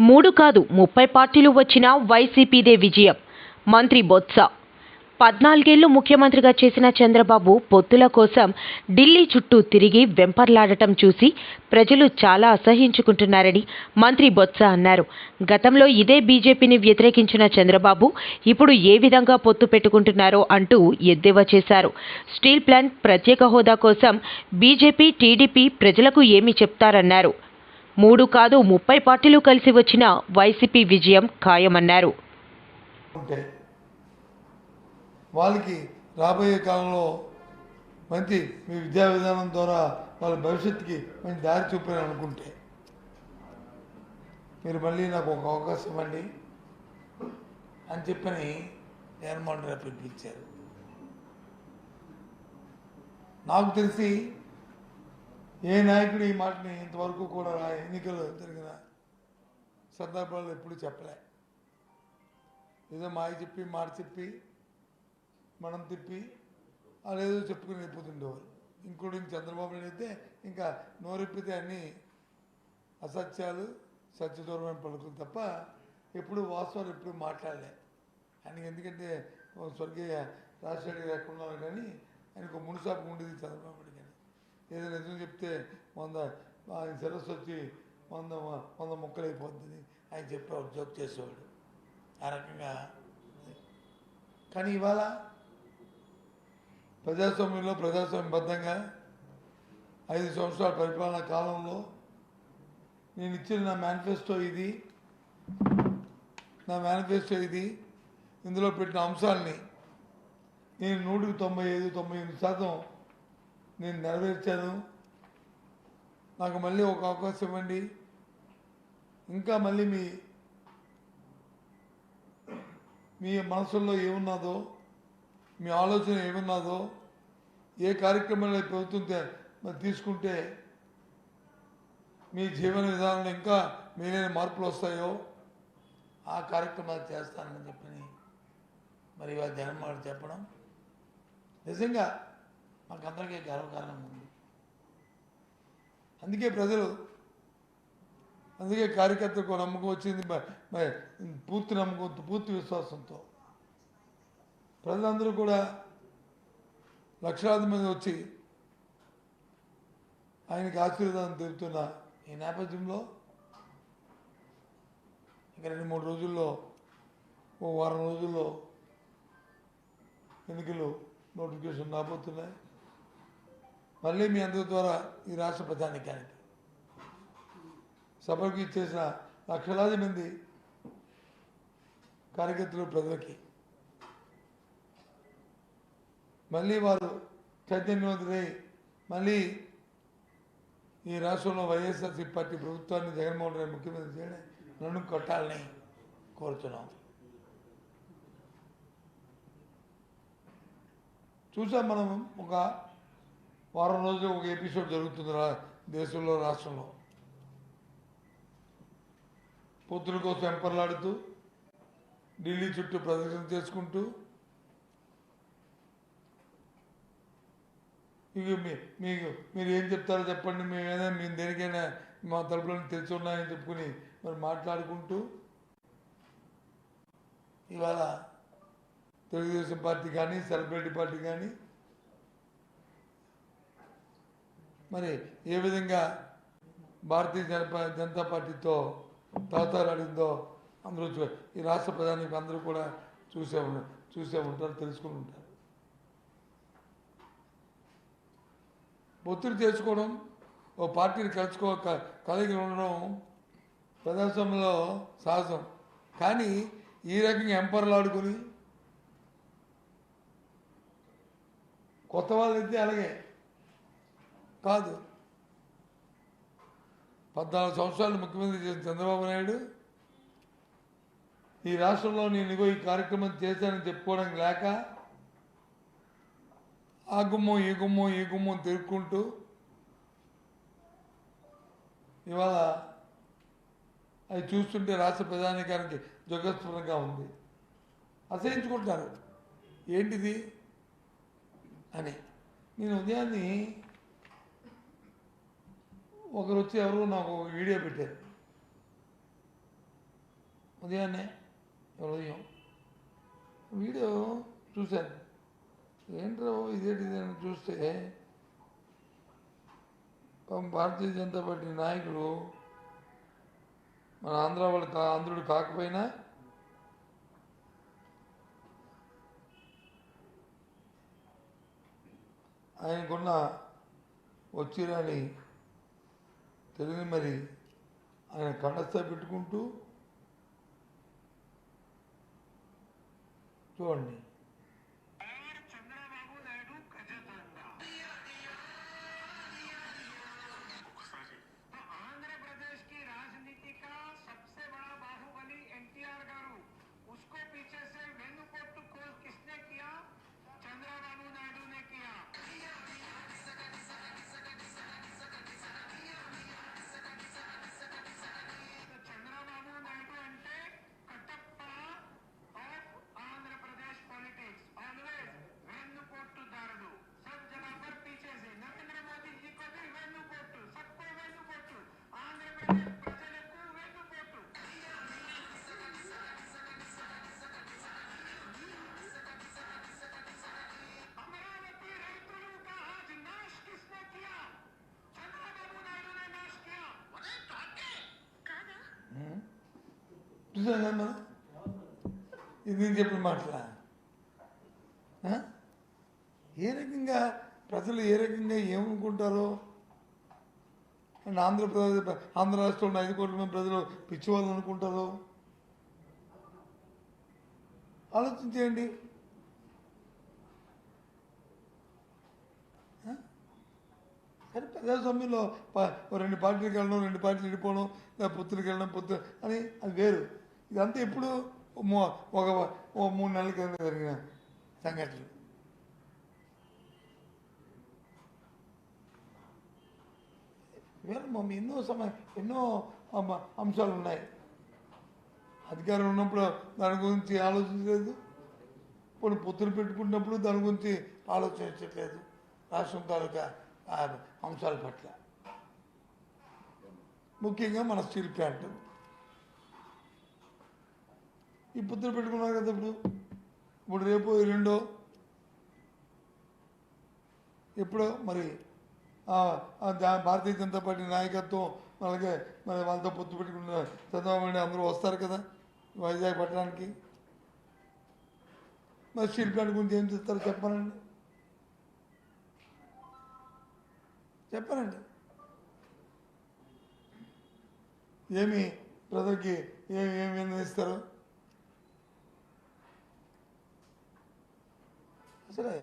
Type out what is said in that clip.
మూడు కాదు ముప్పై పార్టీలు వచ్చినా వైసీపీదే విజయం. మంత్రి బొత్స. పద్నాలుగేళ్ళు ముఖ్యమంత్రిగా చేసిన చంద్రబాబు పొత్తుల కోసం ఢిల్లీ చుట్టూ తిరిగి వెంపర్లాడటం చూసి ప్రజలు చాలా అసహించుకుంటున్నారని మంత్రి బొత్స అన్నారు. గతంలో ఇదే బీజేపీని వ్యతిరేకించిన చంద్రబాబు ఇప్పుడు ఏ విధంగా పొత్తు పెట్టుకుంటున్నారో అంటూ ఎద్దేవా చేశారు. స్టీల్ ప్లాంట్ ప్రత్యేక హోదా కోసం బీజేపీ టీడీపీ ప్రజలకు ఏమి చెప్తారన్నారు. మూడు కాదు ముప్పై పార్టీలు కలిసి వచ్చిన వైసీపీ విజయం ఖాయమన్నారు. వాళ్ళకి రాబోయే కాలంలో మంచి మీ విద్యా విధానం ద్వారా వాళ్ళ భవిష్యత్తుకి మంచి దారి చూపారని అనుకుంటే మీరు మళ్ళీ నాకు ఒక అవకాశం ఇవ్వండి అని చెప్పని జగన్మోహన్ రెడ్డి పిలిపించారు. నాకు తెలిసి ఏ నాయకుడు ఈ మాటని ఇంతవరకు కూడా ఎన్నికలు జరిగిన సందర్భాలు ఎప్పుడు చెప్పలే. ఏదో మాయ చెప్పి మాట చెప్పి మనం తిప్పి అదేదో చెప్పుకుని వెళ్ళిపోతుండేవారు ఇంక్లూడింగ్ చంద్రబాబు నాయుడు అయితే ఇంకా నోరెప్పితే అన్ని అసత్యాలు సత్యదూరమైన పలుకులు తప్ప ఎప్పుడు వాస్తవాలు ఎప్పుడు మాట్లాడలే. ఆయనకి ఎందుకంటే స్వర్గీయ రాజశేఖర్ లేకుండా కానీ ఆయనకు మునుసాపు ఉండేది చంద్రబాబు నాయుడు ఏదో నిజం చెప్తే వంద ఆయన శిరస్సు వచ్చి వంద వంద ముక్కలు అయిపోతుంది ఆయన చెప్పేవాడు జోక్ చేసేవాడు. ఆ రకంగా. కానీ ఇవాళ ప్రజాస్వామ్యంలో ప్రజాస్వామ్యబద్ధంగా ఐదు సంవత్సరాల పరిపాలన కాలంలో నేను ఇచ్చిన నా మేనిఫెస్టో ఇది నా మేనిఫెస్టో ఇది ఇందులో పెట్టిన అంశాలని నేను నూటికి తొంభై ఐదు తొంభై ఎనిమిది శాతం నేను నెరవేర్చాను. నాకు మళ్ళీ ఒక అవకాశం ఇవ్వండి. ఇంకా మళ్ళీ మీ మీ మనసుల్లో ఏమున్నదో మీ ఆలోచన ఏమున్నదో ఏ కార్యక్రమంలో ప్రభుత్వం మరి తీసుకుంటే మీ జీవన విధానంలో ఇంకా మీరైన మార్పులు వస్తాయో ఆ కార్యక్రమాలు చేస్తానని చెప్పని మరి ఇవాళ జగన్మోహన్ చెప్పడం. నిజంగా మాకందరికీ గర్వకారణం ఉంది. అందుకే ప్రజలు అందుకే కార్యకర్తలకు నమ్మకం వచ్చింది పూర్తి నమ్మకంతో పూర్తి విశ్వాసంతో. ప్రజలందరూ కూడా లక్షలాది మంది వచ్చి ఆయనకి ఆశీర్వాదం తెలుపుతున్న ఈ నేపథ్యంలో ఇంకా రెండు మూడు రోజుల్లో ఓ వారం రోజుల్లో ఎన్నికలు నోటిఫికేషన్ రాబోతున్నాయి. మళ్ళీ మీ అందరి ద్వారా ఈ రాష్ట్ర ప్రధానికానికి సభకు ఇచ్చేసిన లక్షలాది మంది కార్యకర్తలు ప్రజలకి. మళ్ళీ వారు చైతన్యవంతులై మళ్ళీ ఈ రాష్ట్రంలో వైఎస్ఆర్సీ పార్టీ ప్రభుత్వాన్ని జగన్మోహన్ రెడ్డి ముఖ్యమంత్రి చేయడం నన్ను కొట్టాలని కోరుతున్నాం. చూసాం మనం ఒక వారం రోజులు ఒక ఎపిసోడ్ జరుగుతుంది రా దేశంలో రాష్ట్రంలో. పొత్తుల కోసం ఎంపర్లాడుతూ ఢిల్లీ చుట్టూ ప్రదర్శన చేసుకుంటూ ఇవి మీ మీకు మీరు ఏం చెప్తారో చెప్పండి మేము మేము దేనికైనా మా తలుపులను తెరిచి ఉన్నాయని చెప్పుకుని మరి మాట్లాడుకుంటూ ఇవాళ తెలుగుదేశం పార్టీ కానీ సెలబ్రిటీ పార్టీ కానీ మరి ఏ విధంగా భారతీయ జనపా జనతా పార్టీతో తాతారాడిందో అందరూ చూ- ఈ రాష్ట్ర ప్రధానికి అందరూ కూడా చూసే చూసే ఉంటారు తెలుసుకుని ఉంటారు. ఒత్తిడి చేసుకోవడం ఓ పార్టీని కలుసుకో క- కలిగి ఉండడం ప్రదర్శనలో సాహసం కానీ ఈ రకంగా ఎంపర్లు ఆడుకుని కొత్త వాళ్ళు అయితే అలాగే కాదు. పద్నాలుగు సంవత్సరాలు ముఖ్యమంత్రి చేసిన చంద్రబాబు నాయుడు ఈ రాష్ట్రంలో నేను ఇగో ఈ కార్యక్రమం చేశానని చెప్పుకోవడం లేక ఆ గుమ్మం ఈ గుమ్మం ఈ గుమ్మం తిరుక్కుంటూ ఇవాళ అది చూస్తుంటే రాష్ట్ర ప్రధానికానికి జగస్ఫురంగా ఉంది. అసహించుకుంటారు ఏంటిది? అని. నేను ఉదయాన్ని ఒకరు వచ్చి ఎవరు నాకు ఒక వీడియో పెట్టారు. ఉదయాన్నే ఉదయం. వీడియో చూశాను. ఏంట్రా ఇదేంటి ఇదేంటి ఇది అని చూస్తే? భారతీయ జనతా పార్టీ నాయకుడు మన ఆంధ్ర వాళ్ళు కా ఆంధ్రుడు కాకపోయినా ఆయనకున్న వచ్చిరాని తెలియని మరి ఆయన కండస్థ పెట్టుకుంటూ చూడండి. చూసాను మనం ఇది నేను చెప్పిన మాటలా? ఏ రకంగా ప్రజలు ఏ రకంగా ఏమనుకుంటారో? అండ్ ఆంధ్రప్రదేశ్ ఆంధ్ర రాష్ట్రంలో ఐదు కోట్ల మంది ప్రజలు పిచ్చివాళ్ళు అనుకుంటారో? ఆలోచించేయండి. కానీ ప్రజాస్వామ్యంలో రెండు పార్టీలకు వెళ్ళడం రెండు పార్టీలు విడిపోవడం లేదా పొత్తులకు వెళ్ళడం పొత్తు అని అది వేరు. ఇదంతా ఎప్పుడు ఒక మూడు నెలల కింద జరిగిన సంఘటనలు. ఎన్నో సమయం ఎన్నో అంశాలు ఉన్నాయి. అధికారం ఉన్నప్పుడు దాని గురించి ఆలోచించలేదు. ఇప్పుడు పొత్తులు పెట్టుకున్నప్పుడు దాని గురించి ఆలోచించట్లేదు. రాష్ట్రం తాలూకా అంశాల పట్ల. ముఖ్యంగా మన స్టీల్ ప్లాంట్. ఈ పొత్తులు పెట్టుకున్నారు కదా ఇప్పుడు. ఇప్పుడు రేపు రెండో. ఎప్పుడో? మరి భారతీయ జనతా పార్టీ నాయకత్వం అలాగే మరి వాళ్ళతో పొత్తు పెట్టుకున్న చంద్రబాబు నాయుడు అందరూ వస్తారు కదా వైజాగ్ పట్టణానికి. మరి స్టీల్ ప్లాంట్ గురించి ఏం చేస్తారో? చెప్పానండి. చెప్పానండి. ఏమి ప్రజలకి ఏమి ఏమి నిర్ణయిస్తారు それ。